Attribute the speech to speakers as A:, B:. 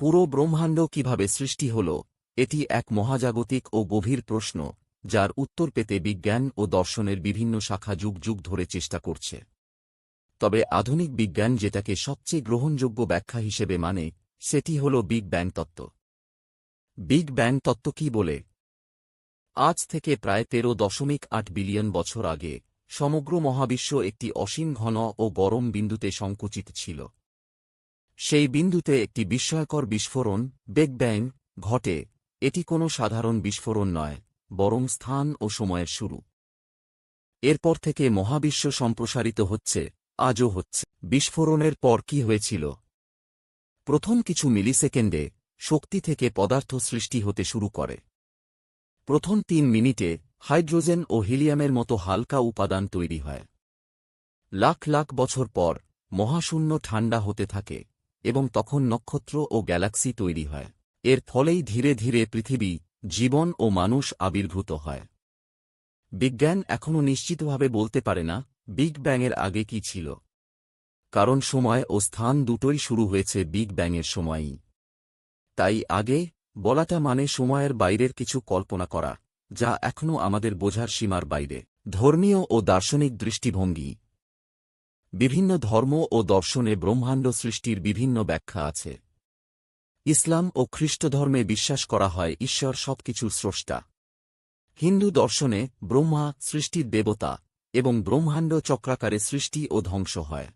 A: পুরো ব্রহ্মাণ্ড কীভাবে সৃষ্টি হল, এটি এক মহাজাগতিক ও গভীর প্রশ্ন, যার উত্তর পেতে বিজ্ঞান ও দর্শনের বিভিন্ন শাখা যুগ যুগ ধরে চেষ্টা করছে। তবে আধুনিক বিজ্ঞান যেটাকে সবচেয়ে গ্রহণযোগ্য ব্যাখ্যা হিসেবে মানে সেটি হল বিগ ব্যাং তত্ত্ব। বিগ ব্যাং তত্ত্ব কি বলে? আজ থেকে প্রায় তেরো দশমিক আট বিলিয়ন বছর আগে, সমগ্র মহাবিশ্ব একটি অসীম ঘন ও গরম বিন্দুতে সংকুচিত ছিল। সেই বিন্দুতে একটি বিস্ময়কর বিস্ফোরণ, বেগ ব্যাং, ঘটে। এটি কোনো সাধারণ বিস্ফোরণ নয়, বরং স্থান ও সময়ের শুরু। এরপর থেকে মহাবিশ্ব সম্প্রসারিত হচ্ছে, আজও হচ্ছে। বিস্ফোরণের পর কি হয়েছিল? প্রথম কিছু মিলিসেকেন্ডে শক্তি থেকে পদার্থ সৃষ্টি হতে শুরু করে। প্রথম তিন মিনিটে হাইড্রোজেন ও হিলিয়ামের মতো হালকা উপাদান তৈরি হয়। লাখ লাখ বছর পর মহাশূন্য ঠান্ডা হতে থাকে। এবং তখন নক্ষত্র ও গ্যালাক্সি তৈরি হয়। এর ফলেই ধীরে ধীরে পৃথিবী, জীবন ও মানুষ আবির্ভূত হয়। বিজ্ঞান এখনও নিশ্চিতভাবে বলতে পারে না, বিগ ব্যাংয়ের আগে কি ছিল। কারণ সময় ও স্থান দুটোই শুরু হয়েছে বিগ ব্যাংয়ের সময়ই। তাই আগে, বলাটা মানে সময়ের বাইরের কিছু কল্পনা করা, যা এখনও আমাদের বোঝার সীমার বাইরে। ধর্মীয় ও দার্শনিক দৃষ্টিভঙ্গি বিভিন্ন ধর্ম ও দর্শনে ব্রহ্মাণ্ড সৃষ্টির বিভিন্ন ব্যাখ্যা আছে। ইসলাম ও খ্রিস্টধর্মে বিশ্বাস করা হয় ঈশ্বর সবকিছুর স্রষ্টা। হিন্দু দর্শনে ব্রহ্মা সৃষ্টির দেবতা এবং ব্রহ্মাণ্ড চক্রাকারে সৃষ্টি ও ধ্বংস হয়।